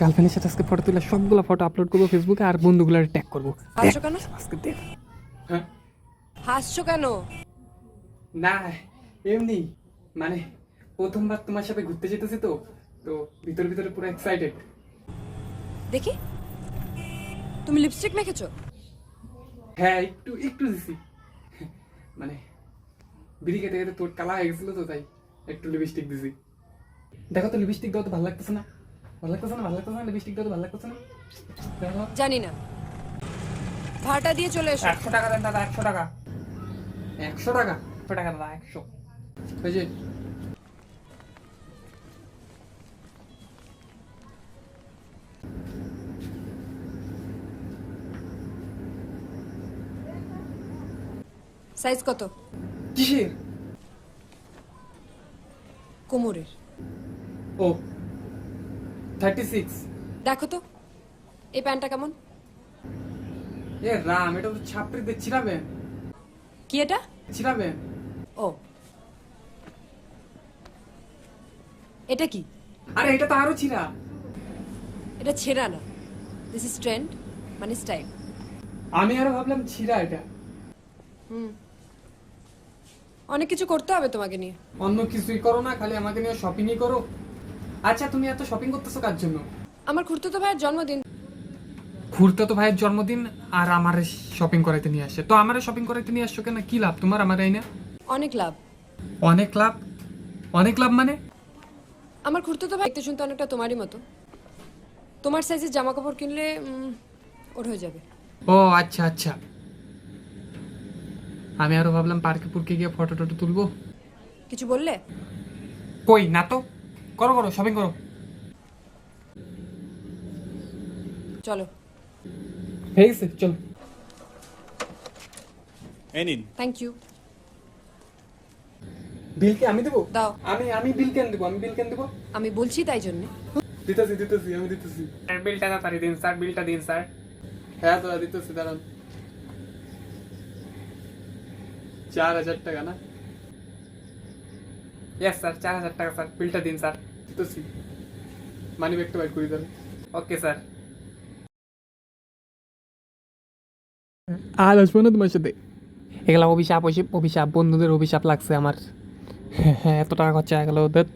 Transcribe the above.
গার্লফ্রেন্ডের সাথে আজকে ফটো তুলে সবগুলো ফটো আপলোড করব ফেসবুকে আর বন্ধুগুলোর ট্যাগ করব। হাসছো কেন? আজকে দেখ। হ্যাঁ? হাসছো কেন? না এমনি মানে প্রথমবার তোমার সাথে ঘুরতে যেতেছি তো তো ভিতর ভিতরে পুরো এক্সাইটেড দেখি। তুমি লিপস্টিক মেখেছো? হ্যাঁ একটু একটু দিছি। মানে বিড়ি খেতে খেতে তোর কালা হয়ে গেছিল তো তাই একটু লিপস্টিক দিছি। দেখো তো লিপস্টিক দাও তো ভালো লাগতেছে না। ভালো লাগতেছে না ভালো লাগতেছে না লিপস্টিক দাও ভালো লাগতেছে না জানি না ভাড়াটা দিয়ে চলে এসো। একশো টাকা দেন দাদা একশো টাকা। একশো টাকা? একশো টাকা দাদা একশো। ওই যে। সাইজ কত? কিসের? কোমরের। ও। থার্টি সিক্স দেখো তো এই প্যান্টটা কেমন? এ রাম এটা তো ছাপড়িতে ছিড়াবেন কি এটা? ছিড়াবেন ও। এটা কি? আরে এটা তো আরও ছিড়া। এটা ছেঁড়া না। দিস ইজ ট্রেন্ড মানে স্টাইল আমি আরও ভাবলাম ছিড়া এটা। হুম। অনেক কিছু করতে হবে তোমাকে নিয়ে। অন্য কিছুই করো না খালি আমাকে নিয়ে শপিংই করো। আচ্ছা তুমি এত শপিং করতেছো কার জন্য? আমার খুড়তুতো ভাইয়ের জন্মদিন। ঘুরতে তো ভাইয়ের জন্মদিন আর আমার শপিং করাইতে নিয়ে আসছে। তো আমার শপিং করাইতে নিয়ে আসছো কেন? কি লাভ? তোমার আমার এই না? অনেক লাভ। অনেক লাভ? অনেক লাভ মানে? আমার খুড়তুতো ভাই দেখতে শুনতে অনেকটা তোমারই মতো। তোমার সাইজের জামা কাপড় কিনলে উম, ওর হয়ে যাবে। ও আচ্ছা আচ্ছা। আমি আরও ভাবলাম পার্কে পুরকে গিয়ে ফটো টটো তুলবো। কিছু বললে? কই? না তো। করো করো শপিং করো। চলো। হয়ে গেছে চলো। এই নিন। থ্যাংক ইউ বিল কি আমি দেবো? দাও। আমি আমি বিল কেন দেবো? আমি বিল কেন দেবো? আমি বলছি তাই জন্য। দিতেছি দিতেছি আমি দিতেছি। বিলটা তাড়াতাড়ি দিন স্যার বিলটা দিন স্যার হ্যাঁ দাদা দিতেছি দাঁড়ান। চার হাজার টাকা না? ইয়েস স্যার চার হাজার টাকা স্যার বিলটা দিন স্যার দিতেছি মানি ব্যাগটা বাইর করি তাহলে ওকে স্যার আর আসব না তোমার সাথে? এগুলা অভিশাপ অভিশাপ বন্ধুদের অভিশাপ লাগছে আমার। হ্যাঁ এত টাকা খরচা হয়ে গেল ওদের।